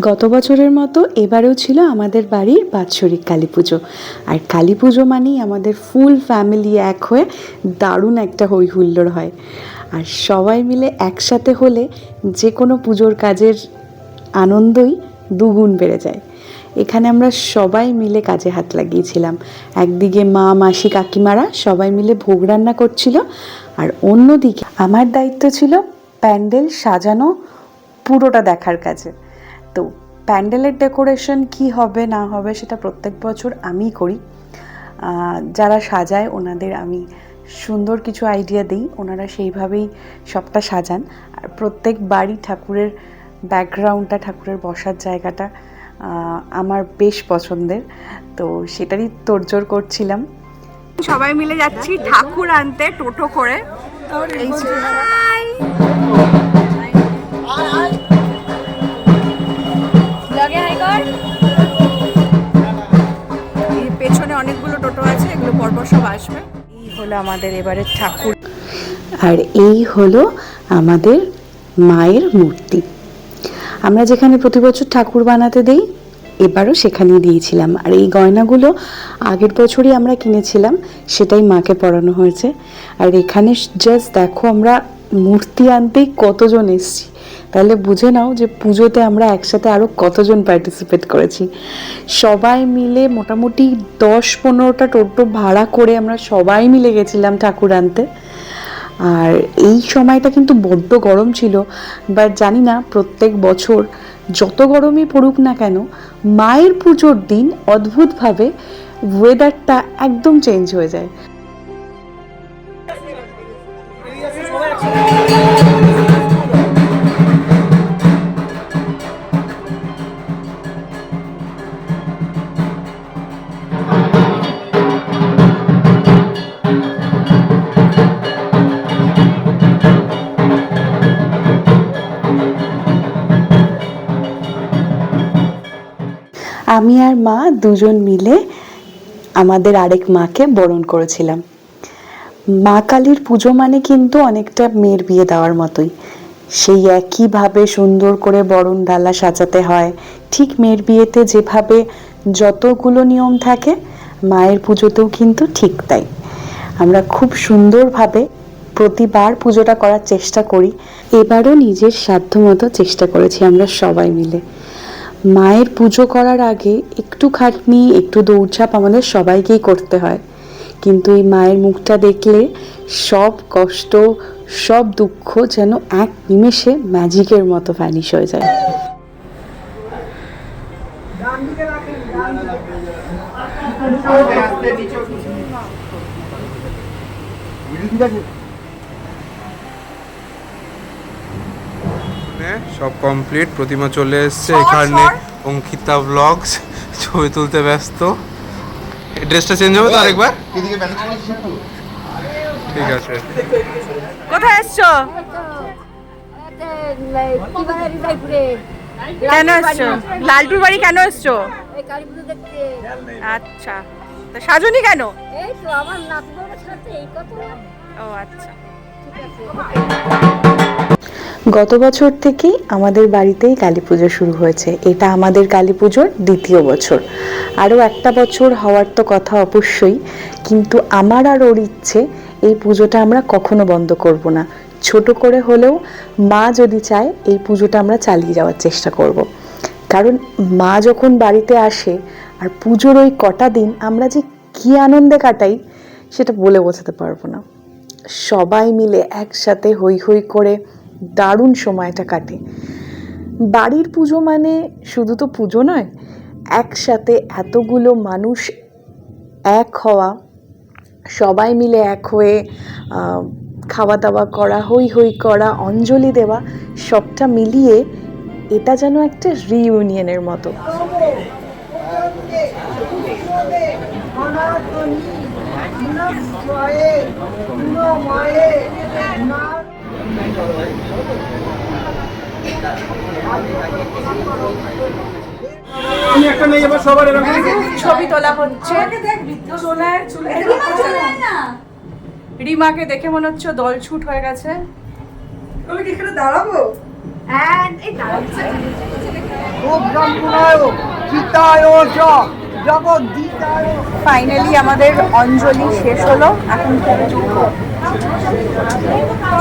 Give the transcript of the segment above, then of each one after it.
গত বছরের মতো এবারেও ছিল আমাদের বাড়ির বাৎসরিক কালী পুজো। আর কালী পুজো মানেই আমাদের ফুল ফ্যামিলি এক হয়ে দারুণ একটা হই হুল্লোড় হয়। আর সবাই মিলে একসাথে হলে যে কোনো পুজোর কাজের আনন্দই দুগুণ বেড়ে যায়। এখানে আমরা সবাই মিলে কাজে হাত লাগিয়েছিলাম। একদিকে মা, মাসি, কাকিমারা সবাই মিলে ভোগ রান্না করছিল। আর অন্যদিকে আমার দায়িত্ব ছিল প্যান্ডেল সাজানো পুরোটা দেখার কাজে। তো প্যান্ডেলের ডেকোরেশন কি হবে না হবে সেটা প্রত্যেক বছর আমিই করি। যারা সাজায় ওনাদের আমি সুন্দর কিছু আইডিয়া দিই ওনারা সেইভাবেই সবটা সাজান। আর প্রত্যেক বাড়ি ঠাকুরের ব্যাকগ্রাউন্ডটা ঠাকুরের বসার জায়গাটা আমার বেশ পছন্দের। তো সেটারই তোড়জোড় করছিলাম। সবাই মিলে যাচ্ছি ঠাকুর আনতে টোটো করে। এই পেছনে অনেকগুলো টোটো আছে এগুলো পরপর সব আসবে। এই হলো আমাদের এবারের ঠাকুর। আর এই হলো আমাদের মায়ের মূর্তি। আমরা যেখানে প্রতি বছর ঠাকুর বানাতে দেই এবারও সেখানেই দিয়েছিলাম। আর এই গয়নাগুলো আগের বছরই আমরা কিনেছিলাম সেটাই মাকে পরানো হয়েছে। আর এখানে জাস্ট দেখো আমরা মূর্তি আনতেই কতজন এসছি? তাহলে বুঝে নাও যে পুজোতে আমরা একসাথে আরও কতজন পার্টিসিপেট করেছি। সবাই মিলে মোটামুটি দশ পনেরোটা টোটো ভাড়া করে আমরা সবাই মিলে গেছিলাম ঠাকুর আনতে। আর এই সময়টা কিন্তু বড্ড গরম ছিল। বাট জানি না, প্রত্যেক বছর যত গরমই পড়ুক না কেন, মায়ের পুজোর দিন অদ্ভুতভাবে ওয়েদারটা একদম চেঞ্জ হয়ে যায়। আমি আর মা দুজন মিলে আমাদের আরেক মাকে বরণ করেছিলাম। মা কালীর পুজো মানে কিন্তু অনেকটা মেয়ের বিয়ে দেওয়ার মতোই। সেই একইভাবে সুন্দর করে বরণ ডালা সাজাতে হয়। ঠিক মেয়ের বিয়েতে যেভাবে যতগুলো নিয়ম থাকে, মায়ের পুজোতেও কিন্তু ঠিক তাই। আমরা খুব সুন্দরভাবে প্রতিবার পুজোটা করার চেষ্টা করি। এবারও নিজের সাধ্যমতো চেষ্টা করেছি আমরা সবাই মিলে। মায়ের পুজো করার আগে একটু খাটনি একটু দৌড়ঝাঁপ আমাদের সবাইকেই করতে হয়। কিন্তু এই মায়ের মুখটা দেখলে সব কষ্ট সব দুঃখ যেন এক নিমেষে ম্যাজিকের মতো ভ্যানিশ হয়ে যায়। হ্যাঁ, সব কমপ্লিট প্রতিমা চলে এসেছে এখানে অঙ্কিতা ব্লগস ছবি তুলতে ব্যস্ত। ড্রেসটা চেঞ্জ হবে তো আরেকবার? ঠিক আছে। কোথায় এসছো? কেন এসছো? লালটুর বাড়ি কেন এসছো? আচ্ছা। তা সাজনি কেন? এই তো আমার নাতবউয়ের সাথে এই কথা ও আচ্ছা। গত বছর থেকেই আমাদের বাড়িতেই কালী পুজো শুরু হয়েছে। এটা আমাদের কালী পুজোর দ্বিতীয় বছর। আরও একটা বছর হওয়ার তো কথা অবশ্যই, কিন্তু আমার আর ওর ইচ্ছে এই পুজোটা আমরা কখনো বন্ধ করব না। ছোট করে হলেও মা যদি চায়, এই পুজোটা আমরা চালিয়ে যাওয়ার চেষ্টা করব। কারণ মা যখন বাড়িতে আসে, আর পুজোর ওই কটা দিন আমরা যে কী আনন্দে কাটাই, সেটা বলে বোঝাতে পারব না। সবাই মিলে একসাথে হই হই করে দারুণ সময়টা কাটে। বাড়ির পুজো মানে শুধু তো পুজো নয়, একসাথে এতগুলো মানুষ এক হওয়া, সবাই মিলে এক হয়ে খাওয়া দাওয়া করা হই হই করা, অঞ্জলি দেওয়া, সবটা মিলিয়ে এটা যেন একটা রিইউনিয়নের মতো। ছবি তোলা হচ্ছে। রিমাকে দেখে মনে হচ্ছে দল ছুট হয়ে গেছে। তুমি কি এখানে দাঁড়াবো? হ্যাঁ ফাইনালি আমাদের অঞ্জলি শেষ হলো। এখন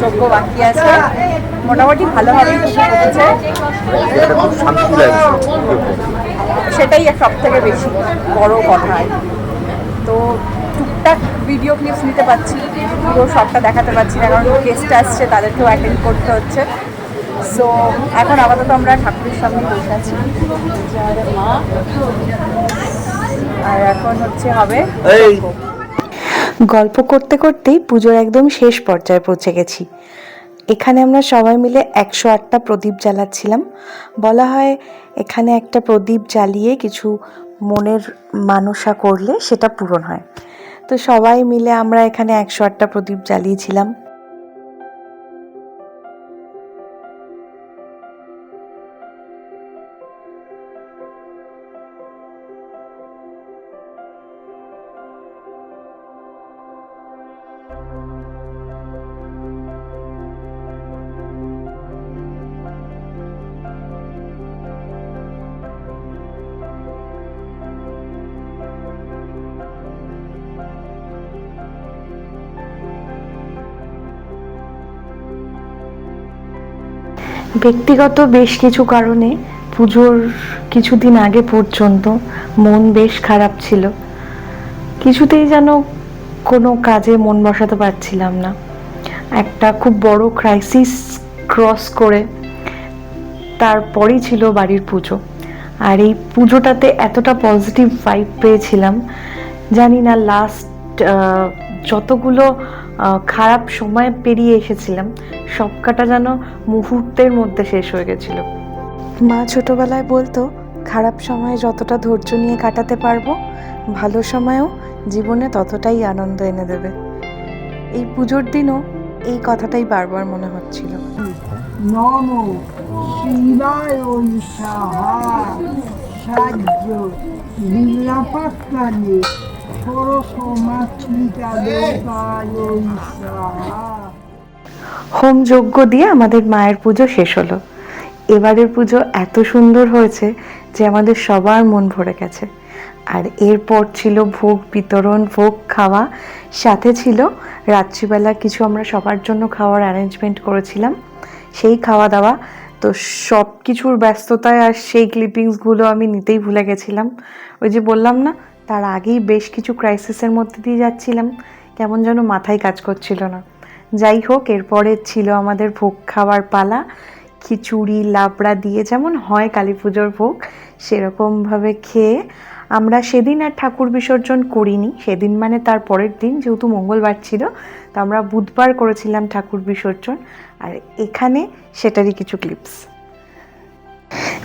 যজ্ঞ বাকি আছে। মোটামুটি ভালোভাবেই হচ্ছে সেটাই সব থেকে বেশি বড় কথা। তো টুকটাক ভিডিও ক্লিপস নিতে পারছি পুরো সবটা দেখাতে পারছি না, কারণ গেস্ট আসছে, তাদেরকেও অ্যাটেন্ড করতে হচ্ছে। সো এখন আপাতত আমরা ঠাকুরের সামনে বসে আছি। আর এখন হচ্ছে হবে। গল্প করতে করতেই পুজোর একদম শেষ পর্যায়ে পৌঁছে গেছি। এখানে আমরা সবাই মিলে একশো আটটা প্রদীপ জ্বালাচ্ছিলাম। বলা হয় এখানে একটা প্রদীপ জ্বালিয়ে কিছু মনের মানসা করলে সেটা পূরণ হয়। তো সবাই মিলে আমরা এখানে একশো আটটা প্রদীপ জ্বালিয়েছিলাম। ব্যক্তিগত বেশ কিছু কারণে পুজোর কিছুদিন আগে পর্যন্ত মন বেশ খারাপ ছিল। কিছুতেই যেন কোনো কাজে মন বসাতে পারছিলাম না। একটা খুব বড় ক্রাইসিস ক্রস করে তারপরেই ছিল বাড়ির পুজো। আর এই পুজোটাতে এতটা পজিটিভ ভাইব পেয়েছিলাম, জানি না লাস্ট যতগুলো খারাপ সময় পেরিয়ে এসেছিলাম সবকটা যেন মুহূর্তের মধ্যে শেষ হয়ে গেছিল। মা ছোটবেলায় বলতো খারাপ সময়ে যতটা ধৈর্য নিয়ে কাটাতে পারব ভালো সময়েও জীবনে ততটাই আনন্দ এনে দেবে। এই পুজোর দিনও এই কথাটাই বারবার মনে হচ্ছিল। নম শিবায় সাহায্য হোম যজ্ঞ দিয়ে আমাদের মায়ের পুজো শেষ হলো। এবারের পুজো এত সুন্দর হয়েছে যে আমাদের সবার মন ভরে গেছে। আর এরপর ছিল ভোগ বিতরণ, ভোগ খাওয়া, সাথে ছিল রাত্রিবেলা কিছু আমরা সবার জন্য খাওয়ার অ্যারেঞ্জমেন্ট করেছিলাম। সেই খাওয়া দাওয়া তো সব কিছুর ব্যস্ততায় আর সেই ক্লিপিংসগুলো আমি নিতেই ভুলে গেছিলাম। ওই যে বললাম না তার আগেই বেশ কিছু ক্রাইসিসের মধ্যে দিয়ে যাচ্ছিলাম। কেমন যেন মাথায় কাজ করছিল না। যাই হোক, এরপরে ছিল আমাদের ভোগ খাওয়ার পালা। খিচুড়ি, লাবড়া দিয়ে যেমন হয় কালী পুজোর ভোগ, সেরকমভাবে খেয়ে আমরা সেদিন আর ঠাকুর বিসর্জন করিনি। সেদিন মানে তার পরের দিন, যেহেতু মঙ্গলবার ছিল, তো আমরা বুধবার করেছিলাম ঠাকুর বিসর্জন। আর এখানে সেটারই কিছু ক্লিপস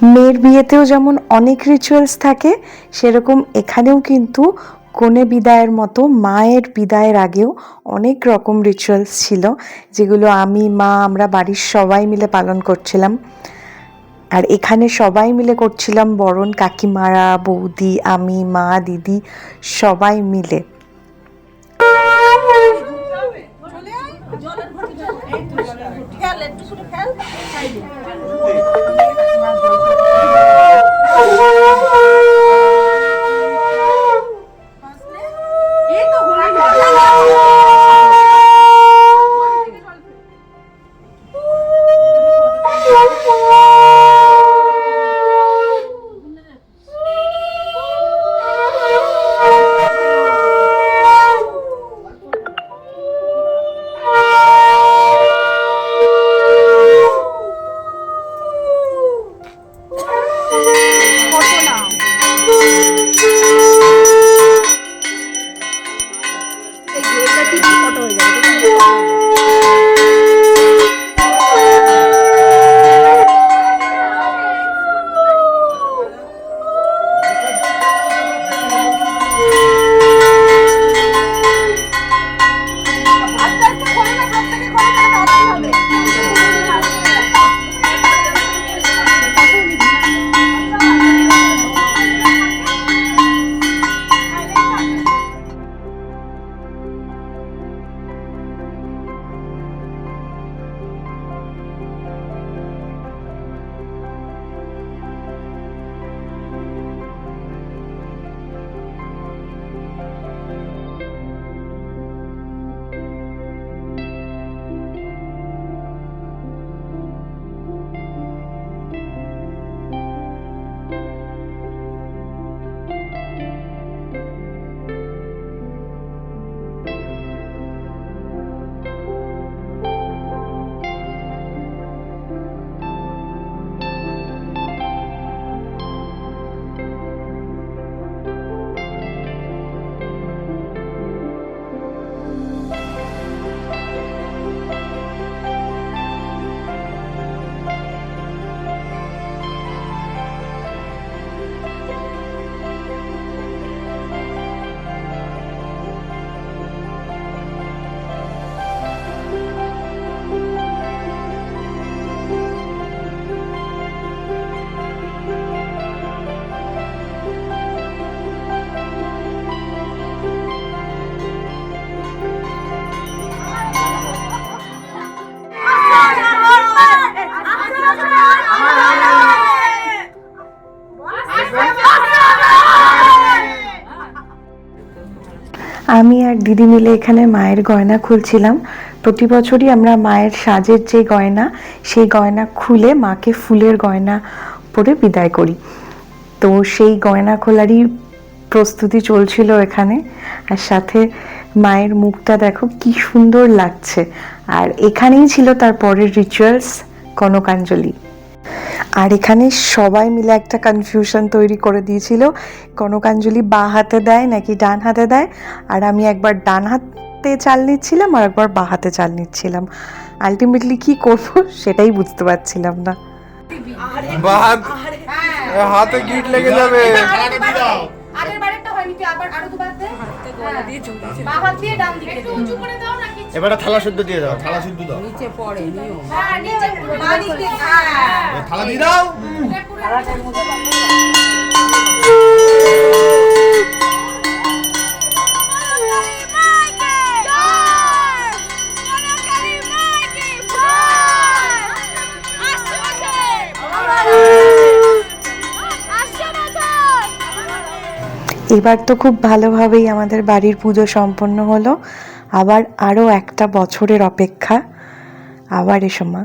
মেয়ের বিয়েতেও যেমন অনেক রিচুয়ালস থাকে, সেরকম এখানেও কিন্তু কনে বিদায়ের মতো মায়ের বিদায়ের আগেও অনেক রকম রিচুয়ালস ছিল, যেগুলো আমি, মা, আমরা বাড়ির সবাই মিলে পালন করছিলাম। আর এখানে সবাই মিলে করছিলাম বরণ, কাকিমারা, বৌদি, আমি, মা, দিদি, সবাই মিলে। আমি আর দিদি মিলে এখানে মায়ের গয়না খুলছিলাম। প্রতি বছরই আমরা মায়ের সাজের যে গয়না, সেই গয়না খুলে মাকে ফুলের গয়না পরে বিদায় করি। তো সেই গয়না খোলারই প্রস্তুতি চলছিল এখানে। আর সাথে মায়ের মুখটা দেখো কি সুন্দর লাগছে। আর এখানেই ছিল তার পরের রিচুয়ালস কনকাঞ্জলি। আর এখানে সবাই মিলে একটা কনফিউশন তৈরি করে দিয়েছিল। কনকাঞ্জলি বা হাতে দেয় নাকি ডান হাতে দেয়? আর আমি একবার ডান হাতে চাল নিচ্ছিলাম আর একবার বা হাতে চাল নিচ্ছিলাম। আলটিমেটলি কি করব সেটাই বুঝতে পারছিলাম না। বাদ। হাতে গিট লেগে যাবে। আগের বারেরটা হয়নি তুই আবার আরও দুবার দে? হাত দিয়ে ডান দিকে দে। উঁচু করে দাও। এবারে থালা শুদ্ধ দিয়ে দাও। থালা শুদ্ধ দাও। হ্যাঁ নিচে দিকে হ্যাঁ থালা দিয়ে দাও। এবার তো খুব ভালোভাবেই আমাদের বাড়ির পুজো সম্পন্ন হলো। আবার আরও একটা বছরের অপেক্ষা আবার এসো মা